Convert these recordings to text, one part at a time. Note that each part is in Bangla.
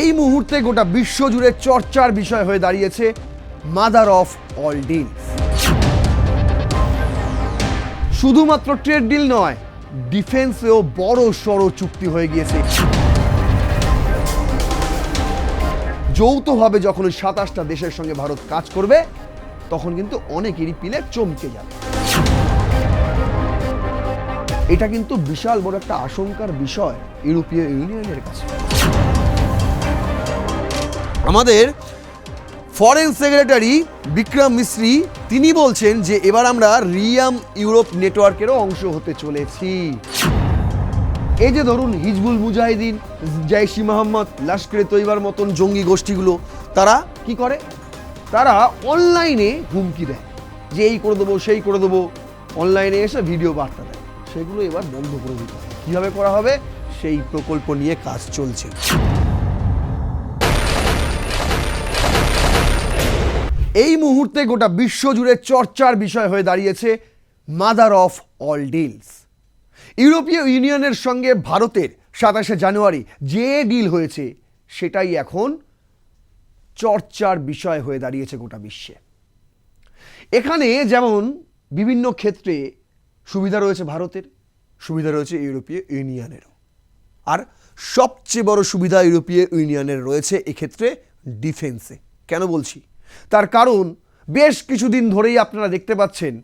এই মুহূর্তে গোটা বিশ্ব জুড়ে চর্চার বিষয় হয়ে দাঁড়িয়েছে মাদার অফ অল ডিল শুধুমাত্র ট্রেড ডিল নয়, ডিফেন্সেও বড় সড় চুক্তি হয়ে গিয়েছে। যৌথভাবে যখন সাতাশটা দেশের সঙ্গে ভারত কাজ করবে, তখন কিন্তু অনেকেরই পিলে চমকে যাবে। এটা কিন্তু বিশাল বড় একটা আশঙ্কার বিষয় ইউরোপীয় ইউনিয়নের কাছে। আমাদের ফরেন সেক্রেটারি বিক্রম মিশ্রি তিনি বলছেন যে এবার আমরা রিয়াম ইউরোপ নেটওয়ার্কেরও অংশ হতে চলেছি। এই যে ধরুন হিজবুল মুজাহিদিন জাইশি মোহাম্মদ লস্করে তৈবার মতন জঙ্গি গোষ্ঠীগুলো, তারা কি করে? তারা অনলাইনে হুমকি দেয় যে এই করে দেবো, সেই করে দেবো। অনলাইনে এসে ভিডিও বার্তা দেয়। সেগুলো এবার বন্ধ করে দিতে হবে কীভাবে করা হবে? সেই প্রকল্প নিয়ে কাজ চলছে। এই মুহূর্তে গোটা বিশ্ব জুড়ে চর্চার বিষয় হয়ে দাঁড়িয়েছে মাদার অফ অল ডিলস। ইউরোপীয় ইউনিয়নের সঙ্গে ভারতের সাতাশে জানুয়ারি যে ডিল হয়েছে, সেটাই এখন চর্চার বিষয় হয়ে দাঁড়িয়েছে গোটা বিশ্বে। এখানে যেমন বিভিন্ন ক্ষেত্রে সুবিধা রয়েছে ভারতের, সুবিধা রয়েছে ইউরোপীয় ইউনিয়নেরও। আর সবচেয়ে বড় সুবিধা ইউরোপীয় ইউনিয়নের রয়েছে এক্ষেত্রে ডিফেন্সে। কেন বলছি? তার কারণ বেশ কিছুদিন ধরেই আপনারা দেখতে পাচ্ছেন,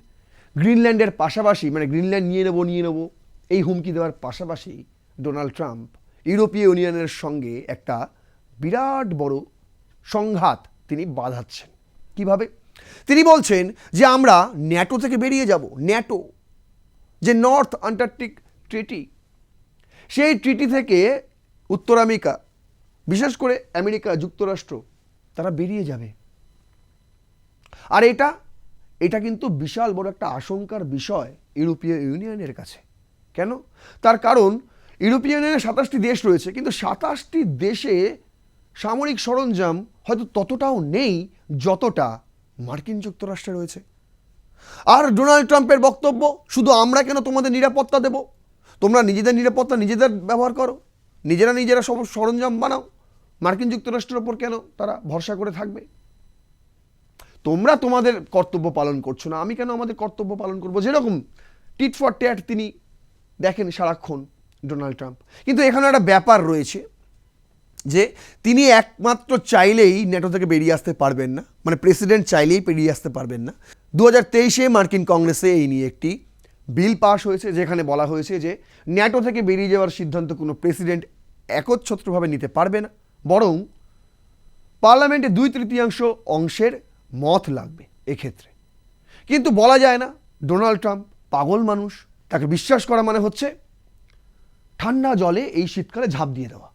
গ্রিনল্যান্ডের পাশাপাশি মানে গ্রিনল্যান্ড নিয়ে নেব নিয়ে নেব, এই হুমকি দেওয়ার পাশাপাশি ডোনাল্ড ট্রাম্প ইউরোপীয় ইউনিয়নের সঙ্গে একটা বিরাট বড় সংঘাত তিনি বাঁধাচ্ছেন। কীভাবে? তিনি বলছেন যে আমরা ন্যাটো থেকে বেরিয়ে যাব, ন্যাটো, যে নর্থ আন্টার্কটিক ট্রিটি, সেই ট্রিটি থেকে উত্তর আমেরিকা, বিশেষ করে আমেরিকা যুক্তরাষ্ট্র, তারা বেরিয়ে যাবে। আর এটা এটা কিন্তু বিশাল বড় একটা আশঙ্কার বিষয় ইউরোপীয় ইউনিয়নের কাছে। কেন? তার কারণ, ইউরোপীয় ইউনিয়নের সাতাশটি দেশ রয়েছে, কিন্তু সাতাশটি দেশে সামরিক সরঞ্জাম হয়তো ততটাও নেই যতটা মার্কিন যুক্তরাষ্ট্রে রয়েছে। আর ডোনাল্ড ট্রাম্পের বক্তব্য, শুধু আমরা কেন তোমাদের নিরাপত্তা দেব? তোমরা নিজেদের নিরাপত্তা নিজেদের ব্যবহার করো। নিজেরা নিজেরা সব সরঞ্জাম বানাও। মার্কিন যুক্তরাষ্ট্রের ওপর কেন তারা ভরসা করে থাকবে? তোমরা তোমাদের কর্তব্য পালন করছ না, আমি কেন আমাদের কর্তব্য পালন করব? যেরকম টিট ফর ট্যাট তিনি দেখেন সারাক্ষণ ডোনাল্ড ট্রাম্প। কিন্তু এখানে একটা ব্যাপার রয়েছে যে তিনি একমাত্র চাইলেই নেটো থেকে বেরিয়ে আসতে পারবেন না মানে প্রেসিডেন্ট চাইলেই বেরিয়ে আসতে পারবেন না। দু হাজার তেইশে মার্কিন কংগ্রেসে এই নিয়ে একটি বিল পাশ হয়েছে, যেখানে বলা হয়েছে যে ন্যাটো থেকে বেরিয়ে যাওয়ার সিদ্ধান্ত কোনো প্রেসিডেন্ট একচ্ছত্রভাবে নিতে পারবে না, বরং পার্লামেন্টে দুই তৃতীয়াংশ অংশের মত লাগবে এক্ষেত্রে। কিন্তু বলা যায় না, ডোনাল্ড ট্রাম্প পাগল মানুষ, তাকে বিশ্বাস করা মানে হচ্ছে ঠান্ডা জলে এই শীতকালে ঝাঁপ দিয়ে দেওয়া।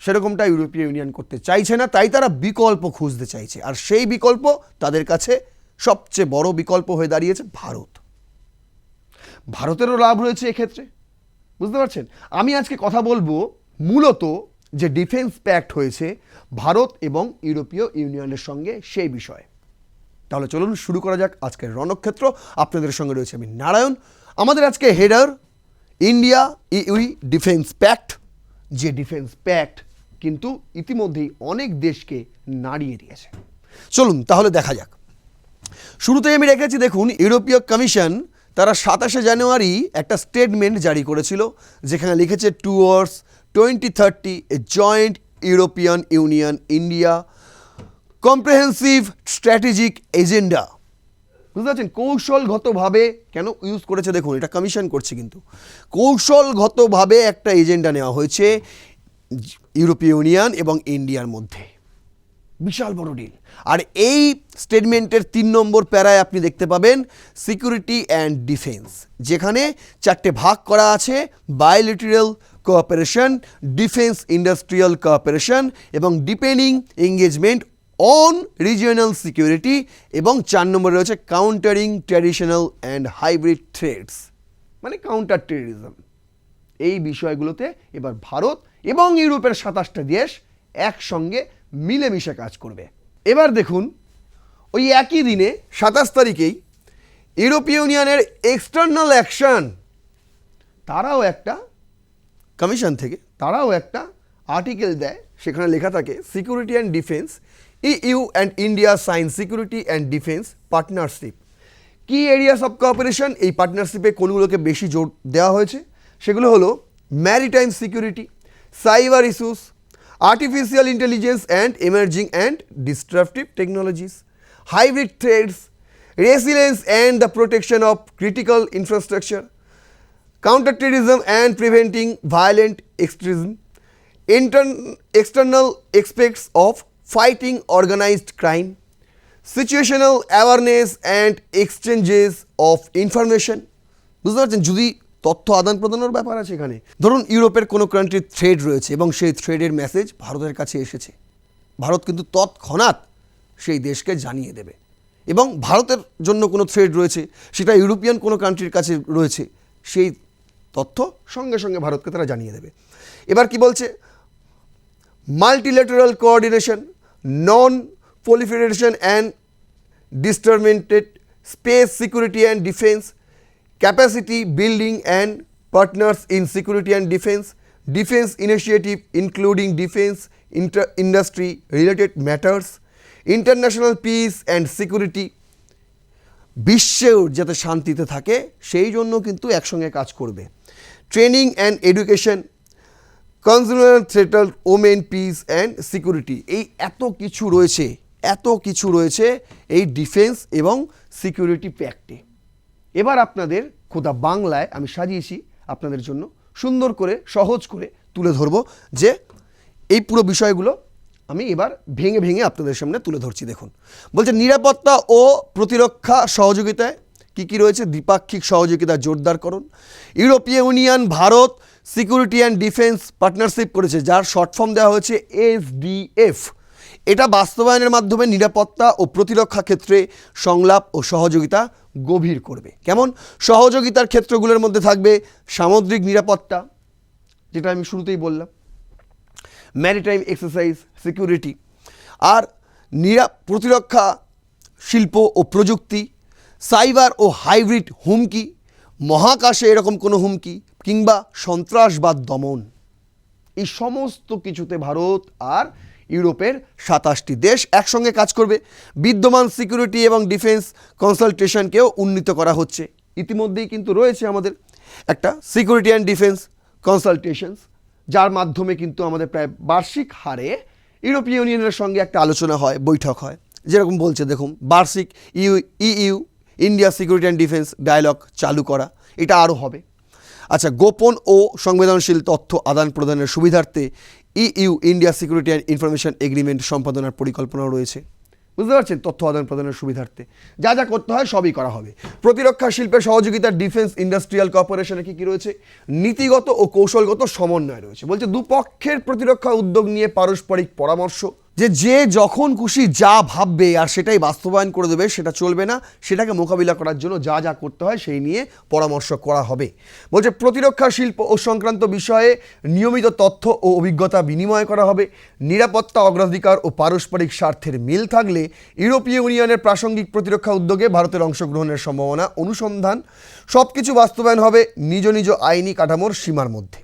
সেরকমটা ইউরোপীয় ইউনিয়ন করতে চাইছে না, তাই তারা বিকল্প খুঁজতে চাইছে। আর সেই বিকল্প তাদের কাছে সবচেয়ে বড় বিকল্প হয়ে দাঁড়িয়েছে ভারত। ভারতেরও লাভ রয়েছে এক্ষেত্রে। বুঝতে পারছেন? আমি আজকে কথা বলব মূলত যে ডিফেন্স প্যাক্ট হয়েছে ভারত এবং ইউরোপীয় ইউনিয়নের সঙ্গে সেই বিষয়ে। তাহলে চলুন শুরু করা যাক আজকের রণক্ষেত্র। আপনাদের সঙ্গে রয়েছে আমি নারায়ণ। আমাদের আজকে header India EU defence pact, যে ডিফেন্স প্যাক্ট কিন্তু ইতিমধ্যেই অনেক দেশকে নাড়িয়ে দিয়েছে। চলুন তাহলে দেখা যাক। শুরুতেই আমি রেখেছি, দেখুন, ইউরোপীয় কমিশন তারা সাতাশে জানুয়ারি একটা স্টেটমেন্ট জারি করেছিল, যেখানে লিখেছে towards 2030, a joint European Union India comprehensive strategic agenda. বুঝতে পারছেন? কৌশলগতভাবে কেন ইউজ করেছে? দেখুন এটা কমিশন করছে কিন্তু। কৌশলগতভাবে একটা এজেন্ডা নেওয়া হয়েছে ইউরোপীয় ইউনিয়ন এবং ইন্ডিয়ার মধ্যে। বিশাল বড় ডিল আর এই স্টেটমেন্টের তিন নম্বর প্যারায় আপনি দেখতে পাবেন সিকিউরিটি অ্যান্ড ডিফেন্স যেখানে চারটে ভাগ করা আছে bilateral cooperation defence industrial cooperation এবং depending engagement on regional security এবং চার নম্বরে রয়েছে countering traditional and hybrid threats মানে কাউন্টার টেরিজম এই বিষয়গুলোতে এবার ভারত এবং ইউরোপের সাতাশটা দেশ একসঙ্গে মিলেমিশে কাজ করবে। এবার দেখুন, ওই একই দিনে সাতাশ তারিখেই ইউরোপীয় ইউনিয়নের এক্সটার্নাল অ্যাকশন তারাও একটা কমিশন থেকে, তারাও একটা আর্টিকেল দেয়, সেখানে লেখা থাকে security and defence EU and India sign security and defence partnership key areas of cooperation এই পার্টনারশিপে কোনগুলোকে বেশি জোর দেওয়া হয়েছে? সেগুলো হলো maritime security cyber issues artificial intelligence and emerging and disruptive technologies hybrid threats resilience and the protection of critical infrastructure counterterrorism and preventing violent extremism, intern- external aspects of fighting organized crime, situational awareness and exchanges of information. বুঝতে পারছেন যদি তথ্য আদান প্রদানের ব্যাপার আছে এখানে। ধরুন, ইউরোপের কোনো কান্ট্রির থ্রেড রয়েছে এবং সেই থ্রেডের মেসেজ ভারতের কাছে এসেছে। ভারত কিন্তু তৎক্ষণাৎ সেই দেশকে জানিয়ে দেবে। এবং ভারতের জন্য কোনো থ্রেড রয়েছে, সেটা ইউরোপিয়ান কোনো কান্ট্রির কাছে রয়েছে, সেই তথ্য সঙ্গে সঙ্গে ভারতকে তারা জানিয়ে দেবে। এবার কি বলছে? Multilateral coordination non proliferation and disarmament space security and defence capacity building and partners in security and defence defence initiative including defence industry related matters international peace and security বিশ্বেও যাতে শান্তিতে থাকে, সেই জন্য কিন্তু একসঙ্গে কাজ করবে। Training and education consumer settle women peace and security এই এত কিছু রয়েছে, এত কিছু রয়েছে এই ডিফেন্স এবং সিকিউরিটি প্যাক্টে এবার আপনাদের খোদা বাংলায় আমি সাজিয়েছি আপনাদের জন্য সুন্দর করে, সহজ করে তুলে ধরবো যে এই পুরো বিষয়গুলো আমি এবার ভেঙে ভেঙে আপনাদের সামনে তুলে ধরছি। দেখুন, বলছে নিরাপত্তা ও প্রতিরক্ষা সহযোগিতায় কী কী রয়েছে? দ্বিপাক্ষিক সহযোগিতা জোরদারকরণ ইউরোপীয় union, Bharat, security and defence partnership করেছে, যার শর্ট ফর্ম দেওয়া হয়েছে এসডিএফ এটা বাস্তবায়নের মাধ্যমে নিরাপত্তা ও প্রতিরক্ষা ক্ষেত্রে সংলাপ ও সহযোগিতা গভীর করবে। কেমন? সহযোগিতার ক্ষেত্রগুলোর মধ্যে থাকবে সামুদ্রিক নিরাপত্তা, যেটা আমি শুরুতেই বললাম ম্যারিটাইম এক্সারসাইজ সিকিউরিটি আর নিরা, প্রতিরক্ষা, শিল্প ও প্রযুক্তি সাইবার ও হাইব্রিড হুমকি, মহাকাশে এরকম কোনো হুমকি, কিংবা সন্ত্রাসবাদ দমন। এই সমস্ত কিছুতে ভারত আর ইউরোপের সাতাশটি দেশ একসঙ্গে কাজ করবে। বিদ্যমান সিকিউরিটি এবং ডিফেন্স কনসালটেশনকেও উন্নীত করা হচ্ছে। ইতিমধ্যেই কিন্তু রয়েছে আমাদের একটা সিকিউরিটি অ্যান্ড ডিফেন্স কনসালটেশনস, যার মাধ্যমে কিন্তু আমাদের প্রায় বার্ষিক হারে ইউরোপীয় ইউনিয়নের সঙ্গে একটা আলোচনা হয়, বৈঠক হয়। যেরকম বলছে, দেখুন, বার্ষিক EU, EU, India security and defence dialogue চালু করা, এটা আরও হবে। আচ্ছা গোপন ও সংবেদনশীল তথ্য আদান প্রদানের সুবিধার্থে EU India security and information agreement সম্পাদনার পরিকল্পনাও রয়েছে। বুঝতে পারছেন? তথ্য আদান প্রদানের সুবিধার্থে। যা যা করতে হয় সবই করা হবে। প্রতিরক্ষা, শিল্পের সহযোগিতার ডিফেন্স, ইন্ডাস্ট্রিয়াল কর্পোরেশনে কি কী রয়েছে? নীতিগত ও কৌশলগত সমন্বয় রয়েছে। বলছে, দুপক্ষের প্রতিরক্ষা উদ্যোগ নিয়ে পারস্পরিক পরামর্শ যে যে যখন খুশি যা ভাববে আর সেটাই বাস্তবায়ন করে দেবে, সেটা চলবে না। সেটাকে মোকাবিলা করার জন্য যা যা করতে হয় সেই নিয়ে পরামর্শ করা হবে। বলছে, প্রতিরক্ষা, শিল্প ও সংক্রান্ত বিষয়ে নিয়মিত তথ্য ও অভিজ্ঞতা বিনিময় করা হবে। নিরাপত্তা, অগ্রাধিকার ও পারস্পরিক স্বার্থের মিল থাকলে ইউরোপীয় ইউনিয়নের প্রাসঙ্গিক প্রতিরক্ষা উদ্যোগে ভারতের অংশগ্রহণের সম্ভাবনা অনুসন্ধান। সব কিছু বাস্তবায়ন হবে নিজ নিজ আইনি কাঠামোর সীমার মধ্যে।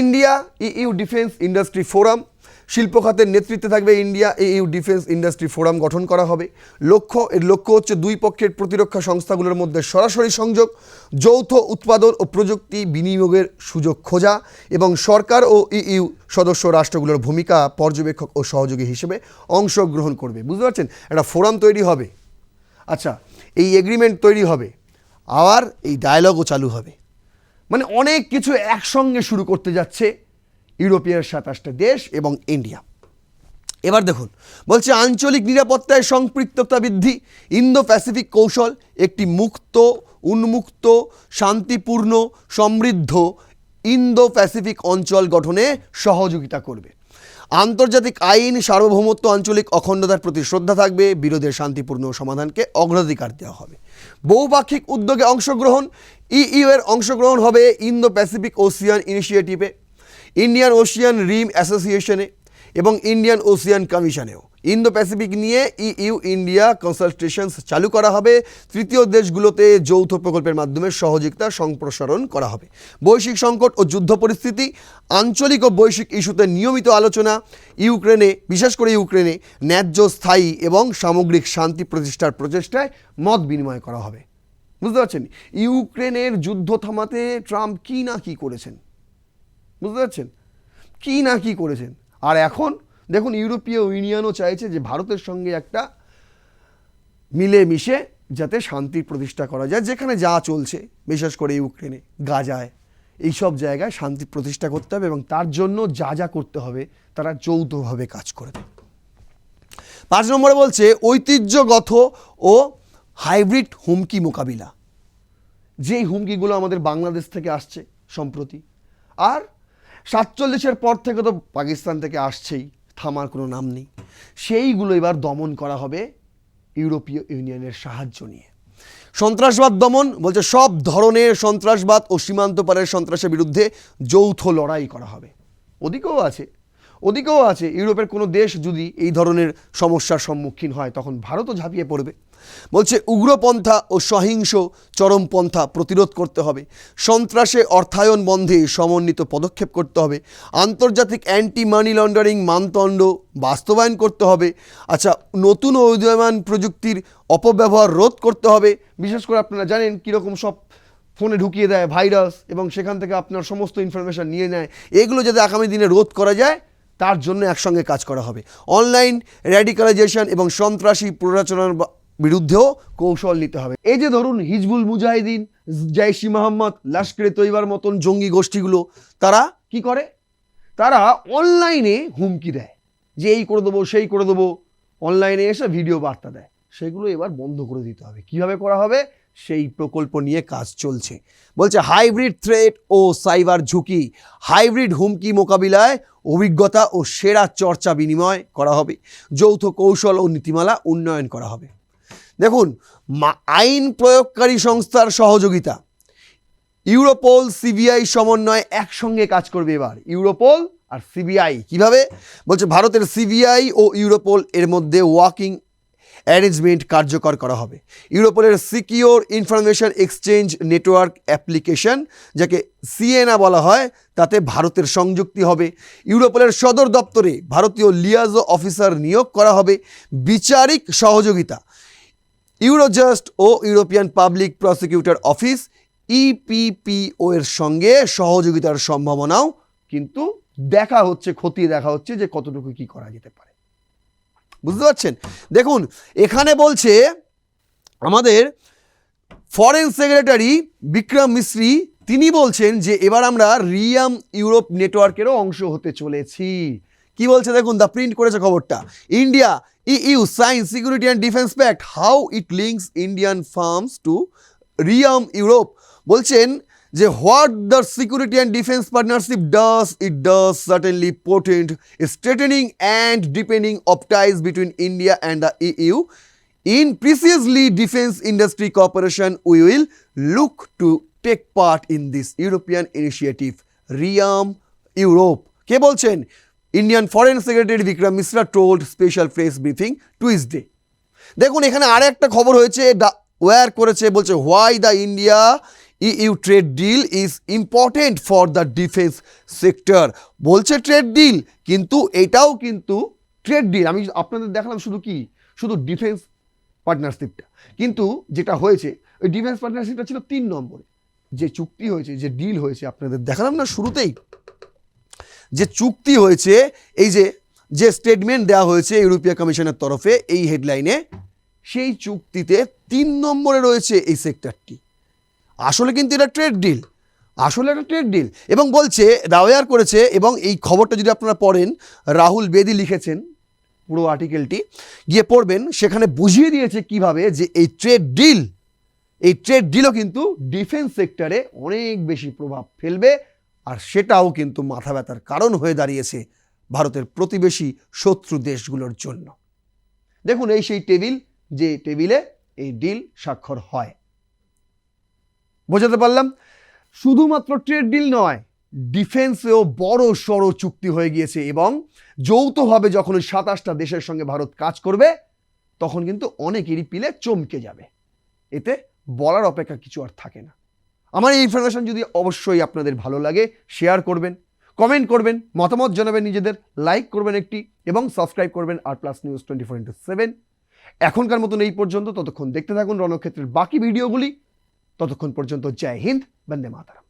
India EU defence industry forum শিল্প খাতের নেতৃত্বে থাকবে India E U defence industry forum গঠন করা হবে। লক্ষ্য, এর লক্ষ্য হচ্ছে দুই পক্ষের প্রতিরক্ষা সংস্থাগুলোর মধ্যে সরাসরি সংযোগ, যৌথ উৎপাদন ও প্রযুক্তি বিনিয়োগের সুযোগ খোঁজা এবং সরকার ও ইউ সদস্য রাষ্ট্রগুলোর ভূমিকা পর্যবেক্ষক ও সহযোগী হিসেবে অংশগ্রহণ করবে। বুঝতে পারছেন? একটা ফোরাম তৈরি হবে। আচ্ছা এই এগ্রিমেন্ট তৈরি হবে। আবার এই ডায়ালগও চালু হবে। মানে অনেক কিছু একসঙ্গে শুরু করতে যাচ্ছে। ইউরোপীয় সাতাশটা দেশ এবং ইন্ডিয়া। এবার দেখুন, বলছে আঞ্চলিক নিরাপত্তায় সম্পৃক্ততা বৃদ্ধি ইন্দো প্যাসিফিক কৌশল একটি মুক্ত, উন্মুক্ত, শান্তিপূর্ণ, সমৃদ্ধ ইন্দো প্যাসিফিক অঞ্চল গঠনে সহযোগিতা করবে। আন্তর্জাতিক আইন, সার্বভৌমত্ব, আঞ্চলিক অখণ্ডতার প্রতি শ্রদ্ধা থাকবে, বিরোধের শান্তিপূর্ণ সমাধানকে অগ্রাধিকার দেওয়া হবে। বহুপাক্ষিক উদ্যোগে অংশগ্রহণ, ইইউ এর অংশগ্রহণ হবে ইন্দো প্যাসিফিক ওশিয়ান ইনিশিয়েটিভে। ইন্ডিয়ান ওশিয়ান রিম অ্যাসোসিয়েশনে এবং ইন্ডিয়ান ওসিয়ান কমিশনেও। ইন্দো প্যাসিফিক নিয়ে ইইউ ইন্ডিয়া কনসালটেশনস চালু করা হবে। তৃতীয় দেশগুলোতে যৌথ প্রকল্পের মাধ্যমে সহযোগিতা সম্প্রসারণ করা হবে। বৈশ্বিক সংকট ও যুদ্ধ পরিস্থিতি, আঞ্চলিক ও বৈশ্বিক ইস্যুতে নিয়মিত আলোচনা, ইউক্রেনে, বিশেষ করে ইউক্রেনে ন্যায্য স্থায়ী এবং সামগ্রিক শান্তি প্রতিষ্ঠার প্রচেষ্টায় মত বিনিময় করা হবে। বুঝতে পারছেন? ইউক্রেনের যুদ্ধ থামাতে ট্রাম্প কি না কি করেছেন? বুঝতে পারছেন? কি না কী করেছেন? আর এখন দেখুন, ইউরোপীয় ইউনিয়নও চাইছে যে ভারতের সঙ্গে একটা মিলে মিশে যাতে শান্তির প্রতিষ্ঠা করা যায়, যেখানে যা চলছে, বিশেষ করে ইউক্রেনে, গাজায়, এইসব জায়গায় শান্তি প্রতিষ্ঠা করতে হবে এবং তার জন্য যা যা করতে হবে, তারা যৌথভাবে কাজ করবে পাঁচ নম্বরে বলছে, ঐতিহ্যগত ও হাইব্রিড হুমকি মোকাবিলা। যেই হুমকিগুলো আমাদের বাংলাদেশ থেকে আসছে সম্প্রতি, আর সাতচল্লিশের পর থেকে তো পাকিস্তান থেকে আসছেই, থামার কোনো নাম নেই। সেইগুলো এবার দমন করা হবে ইউরোপীয় ইউনিয়নের সাহায্য নিয়ে। সন্ত্রাসবাদ দমন বলছে সব ধরনের সন্ত্রাসবাদ ও সীমান্ত পারের সন্ত্রাসের বিরুদ্ধে যৌথ লড়াই করা হবে। ওদিকেও আছে ওদিকেও আছে, ইউরোপের কোনো দেশ যদি এই ধরনের সমস্যার সম্মুখীন হয়, তখন ভারতও ঝাঁপিয়ে পড়বে। বলছে, উগ্রপন্থা ও সহিংস চরমপন্থা প্রতিরোধ করতে হবে। সন্ত্রাসে অর্থায়ন বন্ধে সমন্বিত পদক্ষেপ করতে হবে। আন্তর্জাতিক অ্যান্টি মানি লন্ডারিং মানদণ্ড বাস্তবায়ন করতে হবে। আচ্ছা নতুন ও উদীয়মান প্রযুক্তির অপব্যবহার রোধ করতে হবে। বিশেষ করে আপনারা জানেন কীরকম সব ফোনে ঢুকিয়ে দেয় ভাইরাস এবং সেখান থেকে আপনার সমস্ত ইনফরমেশন নিয়ে নেয়। এগুলো যাতে আগামী দিনে রোধ করা যায়, তার জন্য একসঙ্গে কাজ করা হবে। অনলাইন র্যাডিকালাইজেশন এবং সন্ত্রাসী প্ররোচনার বিরুদ্ধেও কৌশল নিতে হবে। এই যে ধরুন হিজবুল মুজাহিদিন জৈশি মোহাম্মদ লস্করে তৈবার মতন জঙ্গি গোষ্ঠীগুলো, তারা কি করে? তারা অনলাইনে হুমকি দেয় যে এই করে দেবো, সেই করে দেবো। অনলাইনে এসে ভিডিও বার্তা দেয়। সেগুলো এবার বন্ধ করে দিতে হবে। কীভাবে করা হবে? সেই প্রকল্প নিয়ে কাজ চলছে। বলছে, হাইব্রিড থ্রেট ও সাইবার ঝুঁকি, হাইব্রিড হুমকি মোকাবিলায় অভিজ্ঞতা ও সেরা চর্চা বিনিময় করা হবে। যৌথ কৌশল ও নীতিমালা উন্নয়ন করা হবে। দেখুন আইন প্রয়োগকারী সংস্থার সহযোগিতা। ইউরোপোল, সিবিআই সমন্বয়ে একসঙ্গে কাজ করবে এবার। ইউরোপোল আর সিবিআই, কীভাবে? বলছে, ভারতের সিবিআই ও ইউরোপোল এর মধ্যে ওয়াকিং অ্যারেঞ্জমেন্ট কার্যকর করা হবে। ইউরোপোলের secure information exchange network application, যাকে সিএনআ বলা হয়, তাতে ভারতের সংযুক্তি হবে। ইউরোপোলের সদর দপ্তরে ভারতীয় লিয়াজো অফিসার নিয়োগ করা হবে। বিচারিক সহযোগিতা ইউরোজাস্ট ও European public prosecutor office EPPO এর সঙ্গে সহযোগিতার সম্ভাবনাও কিন্তু দেখা হচ্ছে, খতিয়ে দেখা হচ্ছে যে কতটুকু কি করা যেতে পারে। বুঝতে পারছেন? দেখুন, এখানে বলছে আমাদের ফরেন সেক্রেটারি বিক্রম মিশ্রি তিনি বলছেন যে এবার আমরা রিয়াম ইউরোপ নেটওয়ার্কেরও অংশ হতে চলেছি। কি বলছে দেখুন দ্য প্রিন্ট করেছে খবরটা। India EU science security and defence pact how it links Indian firms to RIAM Europe বলছেন যে what the security and defence partnership does it does certainly potent strengthening and depending of ties between India and the EU in precisely defence industry corporation we will look to take part in this European initiative, RIAM Europe. কে বলছেন? Indian foreign secretary Vikram Mishra told special press briefing Tuesday দেখুন, এখানে আর একটা খবর হয়েছে ওয়ার করেছে, বলছে why the India EU trade deal is important for the defence sector বলছে ট্রেড ডিল কিন্তু এটাও কিন্তু ট্রেড ডিল আমি আপনাদের দেখালাম শুধু কি? শুধু ডিফেন্স পার্টনারশিপটা কিন্তু যেটা হয়েছে, ওই ডিফেন্স পার্টনারশিপটা ছিল তিন নম্বরে। যে চুক্তি হয়েছে, যে ডিল হয়েছে, আপনাদের দেখালাম না শুরুতেই। যে চুক্তি হয়েছে, এই যে যে স্টেটমেন্ট দেওয়া হয়েছে ইউরোপীয় কমিশনের তরফে এই হেডলাইনে সেই চুক্তিতে তিন নম্বরে রয়েছে এই সেক্টরটি আসলে কিন্তু এটা ট্রেড ডিল আসলে এটা ট্রেড ডিল এবং বলছে দাওয়ার করেছে, এবং এই খবরটা যদি আপনারা পড়েন, রাহুল বেদি লিখেছেন পুরো আর্টিকেলটি গিয়ে পড়বেন, সেখানে বুঝিয়ে দিয়েছে কীভাবে যে এই ট্রেড ডিল এই ট্রেড ডিলও কিন্তু ডিফেন্স সেক্টরে অনেক বেশি প্রভাব ফেলবে। আর সেটাও কিন্তু মাথা ব্যথার কারণ হয়ে দাঁড়িয়েছে ভারতের প্রতিবেশী শত্রু দেশগুলোর জন্য। দেখুন এই সেই টেবিল, যে টেবিলে এই ডিল স্বাক্ষর হয়। বোঝাতে পারলাম? শুধুমাত্র ট্রেড ডিল নয়, ডিফেন্সেও বড় সড়ো চুক্তি হয়ে গিয়েছে এবং যৌথভাবে যখন ওই সাতাশটা দেশের সঙ্গে ভারত কাজ করবে, তখন কিন্তু অনেকেরই পিলে চমকে যাবে। এতে বলার অপেক্ষা কিছু আর থাকে না। আমার এই ইনফরমেশন যদি অবশ্যই আপনাদের ভালো লাগে শেয়ার করবেন কমেন্ট করবেন, মতামত জানাবেন নিজেদের লাইক করবেন একটি এবং সাবস্ক্রাইব করবেন আর plus news twenty four into seven এখনকার মতন এই পর্যন্ত, ততক্ষণ দেখতে থাকুন রণক্ষেত্রের বাকি ভিডিওগুলি ততক্ষণ পর্যন্ত জয় হিন্দ, বন্দে মাতারাম।